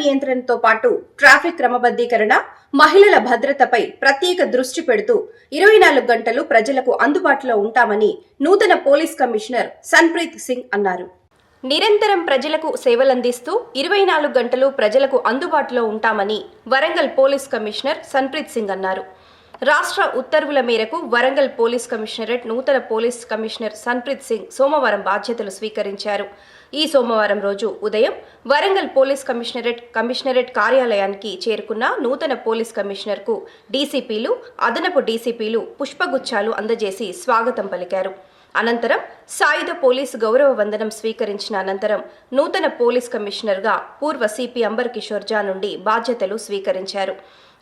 నియంత్రణతో పాటు ట్రాఫిక్ క్రమబద్ధీకరణ మహిళల భద్రతపై ప్రత్యేక దృష్టి పెడుతూ ఇరవై నాలుగు గంటలు ప్రజలకు అందుబాటులో ఉంటామని నూతన పోలీస్ కమిషనర్ సన్ప్రీత్ సింగ్ అన్నారు. నిరంతరం ప్రజలకు సేవలందిస్తూ ఇరవై నాలుగు గంటలు ప్రజలకు అందుబాటులో ఉంటామని వరంగల్ పోలీస్ కమిషనర్ సన్ప్రీత్ సింగ్ అన్నారు. రాష్ట్ర ఉత్తర్వుల మేరకు వరంగల్ పోలీస్ కమిషనరేట్ నూతన పోలీస్ కమిషనర్ సన్ప్రీత్ సింగ్ సోమవారం బాధ్యతలు స్వీకరించారు. ఈ సోమవారం రోజు ఉదయం వరంగల్ పోలీస్ కమిషనరేట్ కమిషనరేట్ కార్యాలయానికి చేరుకున్న నూతన పోలీస్ కమిషనర్కు డీసీపీలు అదనపు డీసీపీలు పుష్పగుచ్చాలు అందజేసి స్వాగతం పలికారు. అనంతరం సాయుధ పోలీస్ గౌరవ వందనం స్వీకరించిన అనంతరం నూతన పోలీస్ కమిషనర్గా పూర్వ సిపి అంబర్ కిషోర్ జా నుండి బాధ్యతలు స్వీకరించారు.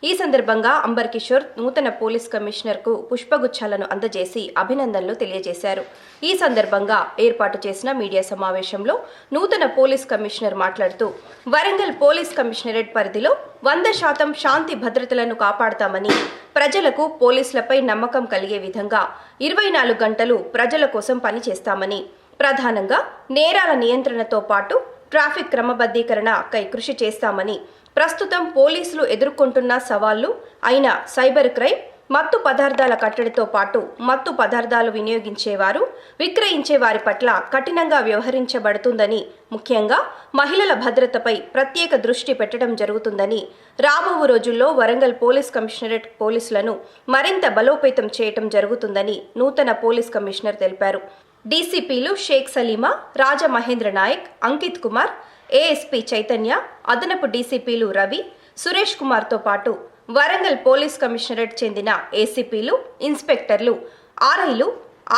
ఈ సందర్భంగా అంబర్ కిషోర్ నూతన పోలీస్ కమిషనర్కు పుష్పగుచ్చాలను అందజేసి అభినందనలు తెలియజేశారు. ఈ సందర్భంగా ఏర్పాటు చేసిన మీడియా సమావేశంలో నూతన పోలీస్ కమిషనర్ మాట్లాడుతూ వరంగల్ పోలీస్ కమిషనరేట్ పరిధిలో వంద శాతం శాంతి భద్రతలను కాపాడతామని ప్రజలకు పోలీసులపై నమ్మకం కలిగే విధంగా ఇరవై నాలుగు గంటలు ప్రజల కోసం పనిచేస్తామని ప్రధానంగా నేరాల నియంత్రణతో పాటు ట్రాఫిక్ క్రమబద్ధీకరణ కై కృషి చేస్తామని ప్రస్తుతం పోలీసులు ఎదుర్కొంటున్న సవాళ్ళు అయిన సైబర్ క్రైమ్ మత్తు పదార్థాల కట్టడితో పాటు మత్తు పదార్థాలు వినియోగించేవారు విక్రయించే వారి పట్ల కఠినంగా వ్యవహరించబడుతుందని ముఖ్యంగా మహిళల భద్రతపై ప్రత్యేక దృష్టి పెట్టడం జరుగుతుందని రాబో రోజుల్లో వరంగల్ పోలీస్ కమిషనరేట్ పోలీసులను మరింత బలోపేతం చేయటం జరుగుతుందని నూతన పోలీస్ కమిషనర్ తెలిపారు. డీసీపీలు షేక్ సలీమా రాజమహేంద్ర నాయక్ అంకిత్ కుమార్ ఏఎస్పీ చైతన్య అదనపు డీసీపీలు రవి సురేష్ కుమార్తో పాటు వరంగల్ పోలీస్ కమిషనరేట్ చెందిన ఏసీపీలు ఇన్స్పెక్టర్లు ఆర్ఐలు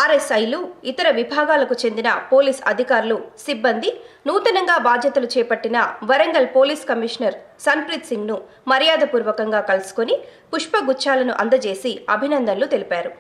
ఆర్ఎస్ఐలు ఇతర విభాగాలకు చెందిన పోలీస్ అధికారులు సిబ్బంది నూతనంగా బాధ్యతలు చేపట్టిన వరంగల్ పోలీస్ కమిషనర్ సన్ప్రీత్ సింగ్ను మర్యాదపూర్వకంగా కలుసుకొని పుష్పగుచ్చాలను అందజేసి అభినందనలు తెలిపారు.